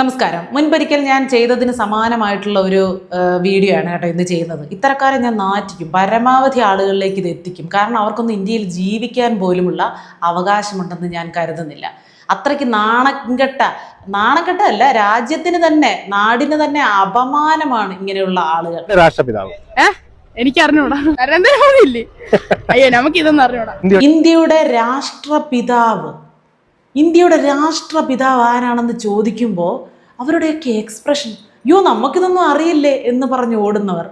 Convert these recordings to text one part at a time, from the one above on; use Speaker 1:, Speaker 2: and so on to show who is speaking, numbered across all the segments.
Speaker 1: നമസ്കാരം. മുൻപൊരിക്കൽ ഞാൻ ചെയ്തതിന് സമാനമായിട്ടുള്ള ഒരു വീഡിയോ ആണ് കേട്ടോ ഇന്ന് ചെയ്യുന്നത്. ഇത്തരക്കാരെ ഞാൻ നാറ്റിക്കും. പരമാവധി ആളുകളിലേക്ക് ഇത് എത്തിക്കും. കാരണം അവർക്കൊന്നും ഇന്ത്യയിൽ ജീവിക്കാൻ പോലുമുള്ള അവകാശമുണ്ടെന്ന് ഞാൻ കരുതുന്നില്ല. അത്രയ്ക്ക് നാണംകെട്ട നാണംകെട്ട അല്ല രാജ്യത്തിന് തന്നെ നാടിന് തന്നെ അപമാനമാണ് ഇങ്ങനെയുള്ള ആളുകൾ.
Speaker 2: രാഷ്ട്രപിതാവ്.
Speaker 3: എനിക്ക് അറിഞ്ഞൂടാ നരേന്ദ്രമോദി ഇല്ലേ അയ്യോ നമുക്ക് ഇതൊന്നും അറിഞ്ഞൂടാ
Speaker 1: ഇന്ത്യയുടെ രാഷ്ട്രപിതാവ് ഇന്ത്യയുടെ രാഷ്ട്രപിതാവ് ആരാണെന്ന് ചോദിക്കുമ്പോൾ അവരുടെയൊക്കെ എക്സ്പ്രഷൻ യോ നമുക്കിതൊന്നും അറിയില്ലേ? എന്ന് പറഞ്ഞു ഓടുന്നവർ.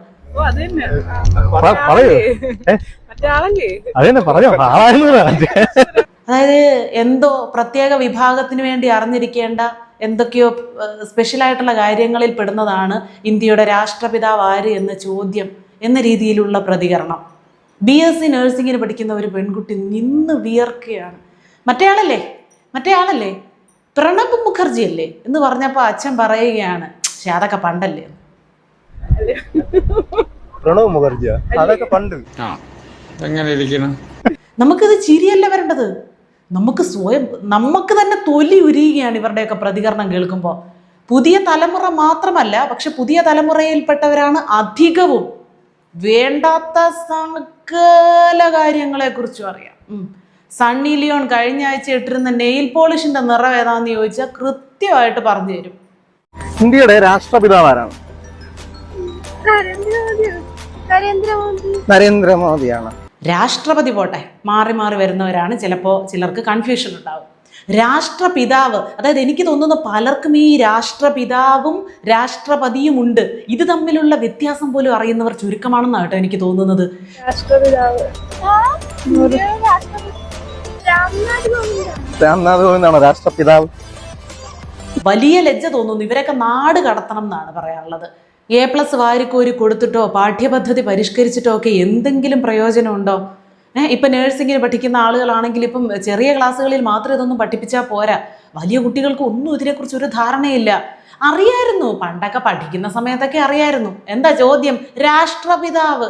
Speaker 1: അതായത് എന്തോ പ്രത്യേക വിഭാഗത്തിന് വേണ്ടി അറിഞ്ഞിരിക്കേണ്ട എന്തൊക്കെയോ സ്പെഷ്യൽ ആയിട്ടുള്ള കാര്യങ്ങളിൽ പെടുന്നതാണ് ഇന്ത്യയുടെ രാഷ്ട്രപിതാവ് ആര് എന്ന ചോദ്യം എന്ന രീതിയിലുള്ള പ്രതികരണം. ബി എസ് സി നഴ്സിംഗിന് പഠിക്കുന്ന ഒരു പെൺകുട്ടി നിന്ന് വിയർക്കുകയാണ്. മറ്റേയാളല്ലേ മറ്റേയാളല്ലേ പ്രണബ് മുഖർജി അല്ലേ എന്ന് പറഞ്ഞപ്പോൾ അച്ഛൻ പറയുകയാണ്. പക്ഷെ അതൊക്കെ പണ്ടല്ലേ?
Speaker 2: പ്രണബ് മുഖർജി അതൊക്കെ പണ്ട്.
Speaker 4: എങ്ങനെ ഇരിക്കണം?
Speaker 1: നമുക്കിത് ചിരിയല്ല വരേണ്ടത്? നമുക്ക് സ്വയം നമുക്ക് തന്നെ തൊലി ഉരിയുകയാണ് ഇവരുടെയൊക്കെ പ്രതികരണം കേൾക്കുമ്പോൾ പുതിയ തലമുറ മാത്രമല്ല പക്ഷെ പുതിയ തലമുറയിൽപ്പെട്ടവരാണ് അധികവും. വേണ്ടാത്ത സകല കാര്യങ്ങളെ കുറിച്ചും അറിയാം. ഉം. സണ്ണി ലിയോൺ കഴിഞ്ഞ ആഴ്ച ഇട്ടിരുന്ന നെയിൽ പോളിഷിന്റെ നിറം ഏതാന്ന് ചോദിച്ചാൽ കൃത്യമായിട്ട് പറഞ്ഞു തരും.
Speaker 2: ഇന്ത്യയുടെ രാഷ്ട്രപിതാവ് ആരാണ്
Speaker 3: നരേന്ദ്രമോദി.
Speaker 2: നരേന്ദ്രമോദിയാണ്.
Speaker 1: രാഷ്ട്രപതി പോട്ടെ മാറി മാറി വരുന്നവരാണ്. ചിലപ്പോ ചിലർക്ക് കൺഫ്യൂഷൻ ഉണ്ടാവും. രാഷ്ട്രപിതാവ് അതായത് എനിക്ക് തോന്നുന്നു പലർക്കും ഈ രാഷ്ട്രപിതാവും രാഷ്ട്രപതിയും ഉണ്ട്. ഇത് തമ്മിലുള്ള വ്യത്യാസം പോലും അറിയുന്നവർ ചുരുക്കമാണെന്നാണ് കേട്ടോ എനിക്ക് തോന്നുന്നത്.
Speaker 3: രാഷ്ട്രപിതാവ്.
Speaker 2: രാംനാഥ് കോവിന്ദാണോ രാഷ്ട്രപിതാവ്.
Speaker 1: വലിയ ലജ്ജ തോന്നുന്നു. ഇവരൊക്കെ നാട് കടത്തണം എന്നാണ് പറയാനുള്ളത്. എ പ്ലസ് വാരിക്കോരി കൊടുത്തിട്ടോ പാഠ്യപദ്ധതി പരിഷ്കരിച്ചിട്ടോ ഒക്കെ എന്തെങ്കിലും പ്രയോജനമുണ്ടോ? ഏഹ് ഇപ്പം നേഴ്സിങ്ങിന് പഠിക്കുന്ന ആളുകളാണെങ്കിൽ ഇപ്പം ചെറിയ ക്ലാസ്സുകളിൽ മാത്രം ഇതൊന്നും പഠിപ്പിച്ചാൽ പോരാ. വലിയ കുട്ടികൾക്ക് ഒന്നും ഇതിനെക്കുറിച്ച് ഒരു ധാരണയില്ല. അറിയായിരുന്നു. പണ്ടൊക്കെ പഠിക്കുന്ന സമയത്തൊക്കെ അറിയായിരുന്നു. എന്താ ചോദ്യം? രാഷ്ട്രപിതാവ്.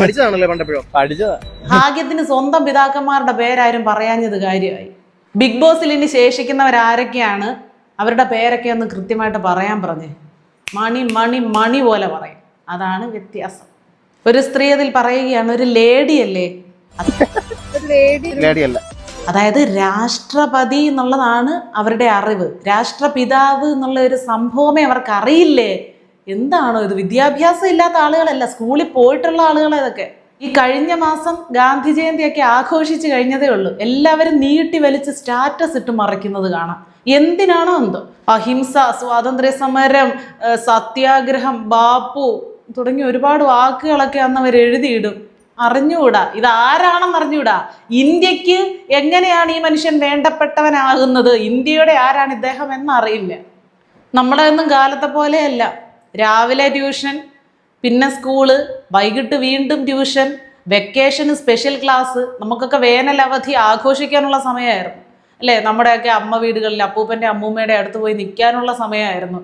Speaker 2: പഠിച്ചതാണല്ലേ പണ്ടപ്പോഴും? പഠിച്ചതാ.
Speaker 1: ഭാഗ്യത്തിന് സ്വന്തം പിതാക്കന്മാരുടെ പേരാരും പറയാഞ്ഞത് കാര്യമായി. ബിഗ് ബോസിൽ ഇനി ശേഷിക്കുന്നവരാരൊക്കെയാണ് അവരുടെ പേരൊക്കെ ഒന്ന് കൃത്യമായിട്ട് പറയാൻ പറഞ്ഞേ. മണി മണി മണി പോലെ പറയും. അതാണ് വ്യത്യാസം. ഒരു സ്ത്രീ അതിൽ പറയുകയാണ് ഒരു ലേഡി അല്ലേ?
Speaker 2: ലേഡിയല്ല
Speaker 1: അതായത് രാഷ്ട്രപതി എന്നുള്ളതാണ് അവരുടെ അറിവ്. രാഷ്ട്രപിതാവ് എന്നുള്ള ഒരു സംഭവമേ അവർക്ക് അറിയില്ലേ? എന്താണോ ഇത്? വിദ്യാഭ്യാസം ഇല്ലാത്ത ആളുകളല്ല സ്കൂളിൽ പോയിട്ടുള്ള ആളുകളെ ഇതൊക്കെ. ഈ കഴിഞ്ഞ മാസം ഗാന്ധി ജയന്തിയൊക്കെ ആഘോഷിച്ച് കഴിഞ്ഞതേ ഉള്ളൂ. എല്ലാവരും നീട്ടി വലിച്ച് സ്റ്റാറ്റസ് ഇട്ട് മറയ്ക്കുന്നത് കാണാം. എന്തിനാണോ എന്തോ? അഹിംസ സ്വാതന്ത്ര്യ സമരം സത്യാഗ്രഹം ബാപ്പു തുടങ്ങി ഒരുപാട് വാക്കുകളൊക്കെ അന്ന് അവർ എഴുതിയിടും. അറിഞ്ഞുകൂടാ? ഇത് ആരാണെന്ന് അറിഞ്ഞുകൂടാ? ഇന്ത്യയ്ക്ക് എങ്ങനെയാണ് ഈ മനുഷ്യൻ വേണ്ടപ്പെട്ടവനാകുന്നത്? ഇന്ത്യയുടെ ആരാണ് ഇദ്ദേഹം എന്നറിയില്ല. നമ്മളെ ഒന്നും കാലത്തെ പോലെയല്ല. രാവിലെ ട്യൂഷൻ പിന്നെ സ്കൂൾ വൈകിട്ട് വീണ്ടും ട്യൂഷൻ വെക്കേഷന് സ്പെഷ്യൽ ക്ലാസ് നമുക്കൊക്കെ വേനൽ അവധി ആഘോഷിക്കാനുള്ള സമയമായിരുന്നു. അല്ലേ? നമ്മുടെയൊക്കെ അമ്മ വീടുകളിൽ അപ്പൂപ്പന്റെ അമ്മൂമ്മയുടെ അടുത്ത് പോയി നിൽക്കാനുള്ള സമയമായിരുന്നു.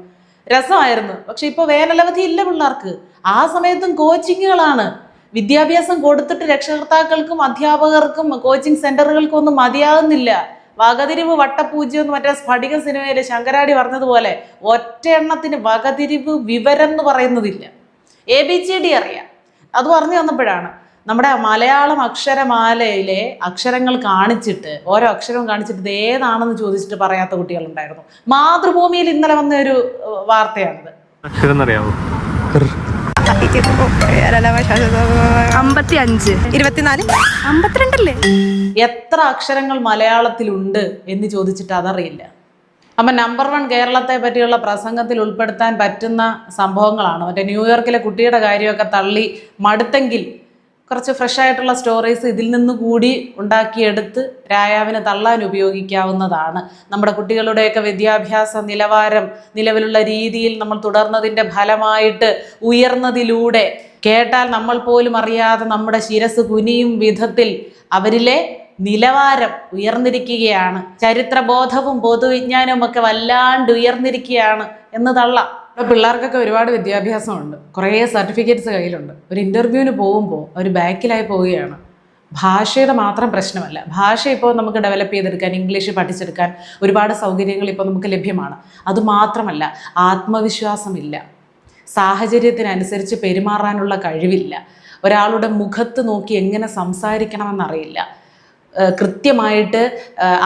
Speaker 1: രസമായിരുന്നു. പക്ഷെ ഇപ്പോൾ വേനലവധി ഇല്ല പിള്ളേർക്ക്. ആ സമയത്തും കോച്ചിങ്ങുകളാണ്. വിദ്യാഭ്യാസം കൊടുത്തിട്ട് രക്ഷകർത്താക്കൾക്കും അധ്യാപകർക്കും കോച്ചിങ് സെന്ററുകൾക്കും ഒന്നും മതിയാകുന്നില്ല. വകതിരിവ് വട്ടപൂജ്യം എന്ന് മറ്റേ സ്ഫടിക സിനിമയിൽ ശങ്കരാടി പറഞ്ഞതുപോലെ ഒറ്റ എണ്ണത്തിന് വകതിരിവ് വിവരം എന്ന് പറയുന്നതില്ല. എ ബി ജി ഡി അറിയാം. അത് പറഞ്ഞു തന്നപ്പോഴാണ് നമ്മുടെ മലയാളം അക്ഷരമാലയിലെ അക്ഷരങ്ങൾ കാണിച്ചിട്ട് ഓരോ അക്ഷരവും കാണിച്ചിട്ട് ഇത് ഏതാണെന്ന് ചോദിച്ചിട്ട് പറയാത്ത കുട്ടികളുണ്ടായിരുന്നു. മാതൃഭൂമിയിൽ ഇന്നലെ വന്ന ഒരു വാർത്തയാണിത്.
Speaker 2: അക്ഷരം അറിയാമോ
Speaker 3: അമ്പത്തി അഞ്ച്
Speaker 5: ഇരുപത്തിനാല്?
Speaker 3: അമ്പത്തിരണ്ടല്ലേ?
Speaker 1: എത്ര അക്ഷരങ്ങൾ മലയാളത്തിലുണ്ട് എന്ന് ചോദിച്ചിട്ട് അതറിയില്ല. അപ്പം നമ്പർ വൺ കേരളത്തെ പറ്റിയുള്ള പ്രസംഗത്തിൽ ഉൾപ്പെടുത്താൻ പറ്റുന്ന സംഭവങ്ങളാണ്. മറ്റേ ന്യൂയോർക്കിലെ കുട്ടിയുടെ കാര്യമൊക്കെ തള്ളി മടുത്തെങ്കിൽ കുറച്ച് ഫ്രഷ് ആയിട്ടുള്ള സ്റ്റോറേജ് ഇതിൽ നിന്ന് കൂടി ഉണ്ടാക്കിയെടുത്ത് രായാവിനെ തള്ളാൻ ഉപയോഗിക്കാവുന്നതാണ്. നമ്മുടെ കുട്ടികളുടെയൊക്കെ വിദ്യാഭ്യാസ നിലവാരം നിലവിലുള്ള രീതിയിൽ നമ്മൾ തുടർന്നതിന്റെ ഫലമായിട്ട് ഉയർന്നതിലൂടെ കേട്ടാൽ നമ്മൾ പോലും അറിയാതെ നമ്മുടെ ശിരസ് കുനിയും വിധത്തിൽ അവരിലെ നിലവാരം ഉയർന്നിരിക്കുകയാണ്. ചരിത്രബോധവും പൊതുവിജ്ഞാനവും ഒക്കെ വല്ലാണ്ട് ഉയർന്നിരിക്കുകയാണ് എന്ന് തള്ളാം. ഇപ്പോൾ പിള്ളേർക്കൊക്കെ ഒരുപാട് വിദ്യാഭ്യാസമുണ്ട്. കുറേ സർട്ടിഫിക്കറ്റ്സ് കയ്യിലുണ്ട്. ഒരു ഇന്റർവ്യൂവിന് പോകുമ്പോൾ അവർ ബാക്കിലായി പോവുകയാണ്. ഭാഷയുടെ മാത്രം പ്രശ്നമല്ല. ഭാഷ ഇപ്പോൾ നമുക്ക് ഡെവലപ്പ് ചെയ്തെടുക്കാൻ ഇംഗ്ലീഷ് പഠിച്ചെടുക്കാൻ ഒരുപാട് സൗകര്യങ്ങൾ ഇപ്പോൾ നമുക്ക് ലഭ്യമാണ്. അതുമാത്രമല്ല ആത്മവിശ്വാസമില്ല. സാഹചര്യത്തിനനുസരിച്ച് പെരുമാറാനുള്ള കഴിവില്ല. ഒരാളുടെ മുഖത്ത് നോക്കി എങ്ങനെ സംസാരിക്കണമെന്നറിയില്ല കൃത്യമായിട്ട്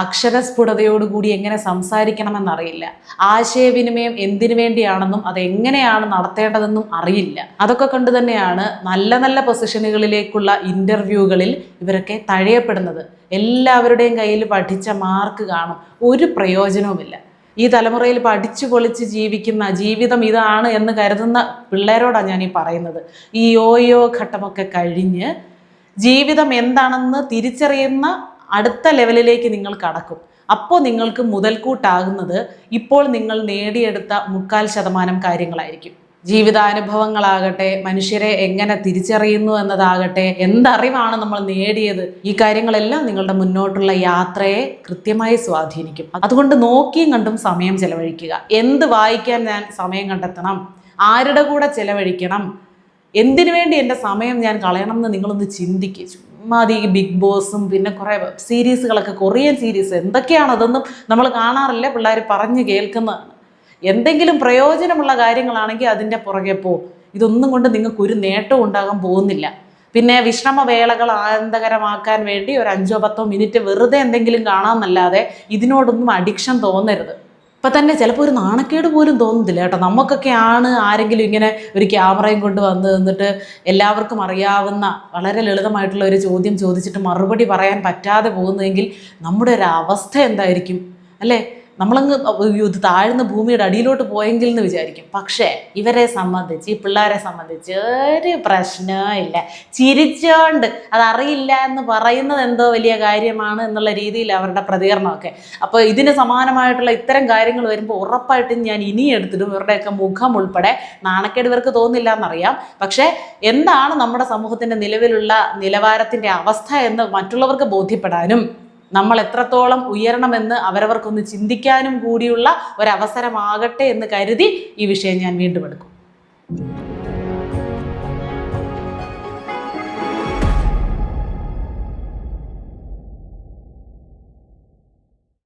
Speaker 1: അക്ഷരസ്ഫുടതയോടുകൂടി എങ്ങനെ സംസാരിക്കണമെന്നറിയില്ല. ആശയവിനിമയം എന്തിനു വേണ്ടിയാണെന്നും അത് എങ്ങനെയാണ് നടത്തേണ്ടതെന്നും അറിയില്ല. അതൊക്കെ കണ്ടു തന്നെയാണ് നല്ല നല്ല പൊസിഷനുകളിലേക്കുള്ള ഇന്റർവ്യൂകളിൽ ഇവരൊക്കെ തഴയപ്പെടുന്നത്. എല്ലാവരുടെയും കയ്യിൽ പഠിച്ച മാർക്ക് കാണും. ഒരു പ്രയോജനവുമില്ല. ഈ തലമുറയിൽ പഠിച്ചു പൊളിച്ച് ജീവിക്കുന്ന ജീവിതം ഇതാണ് എന്ന് കരുതുന്ന പിള്ളേരോടാണ് ഞാൻ ഈ പറയുന്നത്. ഈ യോയോ ഘട്ടമൊക്കെ കഴിഞ്ഞ് ജീവിതം എന്താണെന്ന് തിരിച്ചറിയുന്ന അടുത്ത ലെവലിലേക്ക് നിങ്ങൾ കടക്കും. അപ്പോൾ നിങ്ങൾക്ക് മുതൽക്കൂട്ടാകുന്നത് ഇപ്പോൾ നിങ്ങൾ നേടിയെടുത്ത മുക്കാൽ ശതമാനം കാര്യങ്ങളായിരിക്കും. ജീവിതാനുഭവങ്ങളാകട്ടെ മനുഷ്യരെ എങ്ങനെ തിരിച്ചറിയുന്നു എന്നതാകട്ടെ എന്തറിവാണ് നമ്മൾ നേടിയത് ഈ കാര്യങ്ങളെല്ലാം നിങ്ങളുടെ മുന്നോട്ടുള്ള യാത്രയെ കൃത്യമായി സ്വാധീനിക്കും. അതുകൊണ്ട് നോക്കിയും കണ്ടും സമയം ചെലവഴിക്കുക. എന്ത് വായിക്കാൻ ഞാൻ സമയം കണ്ടെത്തണം? ആരുടെ കൂടെ ചെലവഴിക്കണം? എന്തിനു വേണ്ടി എന്റെ സമയം ഞാൻ കളയണം എന്ന് നിങ്ങളൊന്ന് ചിന്തിക്കുക ചുമ്മാ ഈ ബിഗ് ബോസും പിന്നെ കുറേ വെബ് സീരീസുകളൊക്കെ കൊറിയൻ സീരീസ് എന്തൊക്കെയാണ് അതൊന്നും നമ്മൾ കാണാറില്ല. പിള്ളേർ പറഞ്ഞു കേൾക്കുന്നതാണ്. എന്തെങ്കിലും പ്രയോജനമുള്ള കാര്യങ്ങളാണെങ്കിൽ അതിന്റെ പുറകെ പോ. ഇതൊന്നും കൊണ്ട് നിങ്ങൾക്ക് ഒരു നേട്ടവും ഉണ്ടാകാൻ പോകുന്നില്ല. പിന്നെ വിശ്രമവേളകൾ ആനന്ദകരമാക്കാൻ വേണ്ടി ഒരു അഞ്ചോ പത്തോ മിനിറ്റ് വെറുതെ എന്തെങ്കിലും കാണാമെന്നല്ലാതെ ഇതിനോടൊന്നും അഡിക്ഷൻ തോന്നരുത്. ഇപ്പം തന്നെ ചിലപ്പോൾ ഒരു നാണക്കേട് പോലും തോന്നുന്നില്ല കേട്ടോ. നമുക്കൊക്കെ ആണ് ആരെങ്കിലും ഇങ്ങനെ ഒരു ക്യാമറയും കൊണ്ട് വന്ന് നിന്നിട്ട് എല്ലാവർക്കും അറിയാവുന്ന വളരെ ലളിതമായിട്ടുള്ള ഒരു ചോദ്യം ചോദിച്ചിട്ട് മറുപടി പറയാൻ പറ്റാതെ പോകുന്നതെങ്കിൽ നമ്മുടെ ഒരു അവസ്ഥ എന്തായിരിക്കും? അല്ലേ? നമ്മളങ്ങ് ഇത് താഴ്ന്ന ഭൂമിയുടെ അടിയിലോട്ട് പോയെങ്കിൽ എന്ന് വിചാരിക്കും. പക്ഷേ ഇവരെ സംബന്ധിച്ച് ഈ പിള്ളേരെ സംബന്ധിച്ച് ഒരു പ്രശ്നമില്ല ചിരിച്ചോണ്ട് അതറിയില്ല എന്ന് പറയുന്നത് എന്തോ വലിയ കാര്യമാണ് എന്നുള്ള രീതിയിൽ അവരുടെ പ്രതികരണമൊക്കെ. അപ്പോൾ ഇതിന് സമാനമായിട്ടുള്ള ഇത്തരം കാര്യങ്ങൾ വരുമ്പോൾ ഉറപ്പായിട്ടും ഞാൻ ഇനി എടുത്തിടും. ഇവരുടെയൊക്കെ മുഖം ഉൾപ്പെടെ നാണക്കേട് ഇവർക്ക് തോന്നില്ല എന്നറിയാം. പക്ഷേ എന്താണ് നമ്മുടെ സമൂഹത്തിന്റെ നിലവിലുള്ള നിലവാരത്തിന്റെ അവസ്ഥ എന്ന് മറ്റുള്ളവർക്ക് ബോധ്യപ്പെടാനും നമ്മൾ എത്രത്തോളം ഉയരണമെന്ന് അവരവർക്കൊന്ന് ചിന്തിക്കാനും കൂടിയുള്ള ഒരവസരമാകട്ടെ എന്ന് കരുതി ഈ വിഷയം ഞാൻ വീണ്ടും എടുക്കും.